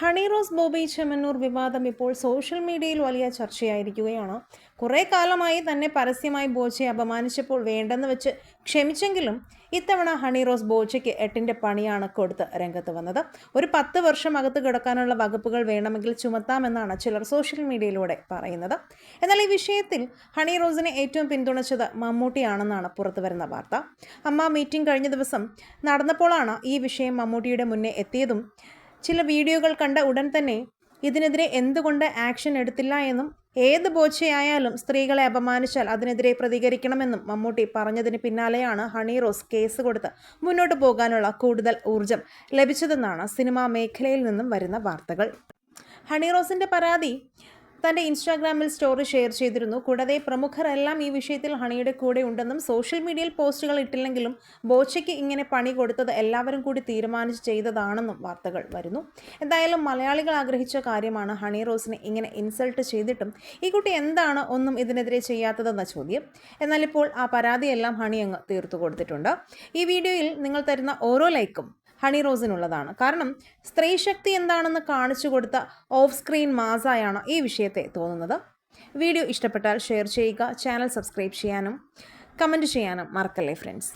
ഹണി റോസ് ബോബി ചെമ്മന്നൂർ വിവാദം ഇപ്പോൾ സോഷ്യൽ മീഡിയയിൽ വലിയ ചർച്ചയായിരിക്കുകയാണ്. കുറേ കാലമായി തന്നെ പരസ്യമായി ബോച്ചയെ അപമാനിച്ചപ്പോൾ വേണ്ടെന്ന് വെച്ച് ക്ഷമിച്ചെങ്കിലും ഇത്തവണ ഹണി റോസ് ബോച്ചയ്ക്ക് എട്ടിന്റെ പണിയാണ് കൊടുത്ത് രംഗത്ത് വന്നത്. ഒരു പത്ത് വർഷം അകത്ത് കിടക്കാനുള്ള വകുപ്പുകൾ വേണമെങ്കിൽ ചുമത്താമെന്നാണ് ചിലർ സോഷ്യൽ മീഡിയയിലൂടെ പറയുന്നത്. എന്നാൽ ഈ വിഷയത്തിൽ ഹണി റോസിനെ ഏറ്റവും പിന്തുണച്ചത് മമ്മൂട്ടിയാണെന്നാണ് പുറത്തു വരുന്ന വാർത്ത. അമ്മ മീറ്റിംഗ് കഴിഞ്ഞ ദിവസം നടന്നപ്പോഴാണ് ഈ വിഷയം മമ്മൂട്ടിയുടെ മുന്നേ എത്തിയതും ചില വീഡിയോകൾ കണ്ട ഉടൻ തന്നെ ഇതിനെതിരെ എന്തുകൊണ്ട് ആക്ഷൻ എടുത്തില്ല എന്നും ഏത് ബോച്ചയായാലും സ്ത്രീകളെ അപമാനിച്ചാൽ അതിനെതിരെ പ്രതികരിക്കണമെന്നും മമ്മൂട്ടി പറഞ്ഞതിന് പിന്നാലെയാണ് ഹണി റോസ് കേസ് കൊടുത്ത് മുന്നോട്ട് പോകാനുള്ള കൂടുതൽ ഊർജം ലഭിച്ചതെന്നാണ് സിനിമാ മേഖലയിൽ നിന്നും വരുന്ന വാർത്തകൾ. ഹണി റോസിന്റെ പരാതി തന്റെ ഇൻസ്റ്റാഗ്രാമിൽ സ്റ്റോറി ഷെയർ ചെയ്തിരുന്നു. കൂടാതെ പ്രമുഖരെല്ലാം ഈ വിഷയത്തിൽ ഹണിയുടെ കൂടെ ഉണ്ടെന്നും സോഷ്യൽ മീഡിയയിൽ പോസ്റ്റുകൾ ഇട്ടില്ലെങ്കിലും ബോച്ചയ്ക്ക് ഇങ്ങനെ പണി കൊടുത്തത് എല്ലാവരും കൂടി തീരുമാനിച്ച് ചെയ്തതാണെന്നും വാർത്തകൾ വരുന്നു. എന്തായാലും മലയാളികൾ ആഗ്രഹിച്ച കാര്യമാണ് ഹണി റോസിനെ ഇങ്ങനെ ഇൻസൾട്ട് ചെയ്തിട്ടും ഈ കുട്ടി എന്താണ് ഒന്നും ഇതിനെതിരെ ചെയ്യാത്തതെന്ന ചോദ്യം. എന്നാൽ ഇപ്പോൾ ആ പരാതിയെല്ലാം ഹണി അങ്ങ് തീർത്തു കൊടുത്തിട്ടുണ്ട്. ഈ വീഡിയോയിൽ നിങ്ങൾ തരുന്ന ഓരോ ലൈക്കും ഹണി റോസിനുള്ളതാണ്. കാരണം സ്ത്രീ ശക്തി എന്താണെന്ന് കാണിച്ചു കൊടുത്ത ഓഫ് സ്ക്രീൻ മാസായാണ് ഈ വിഷയത്തെ തോന്നുന്നത്. വീഡിയോ ഇഷ്ടപ്പെട്ടാൽ ഷെയർ ചെയ്യുക ചാനൽ സബ്സ്ക്രൈബ് ചെയ്യാനും കമന്റ് ചെയ്യാനും മറക്കല്ലേ ഫ്രണ്ട്സ്?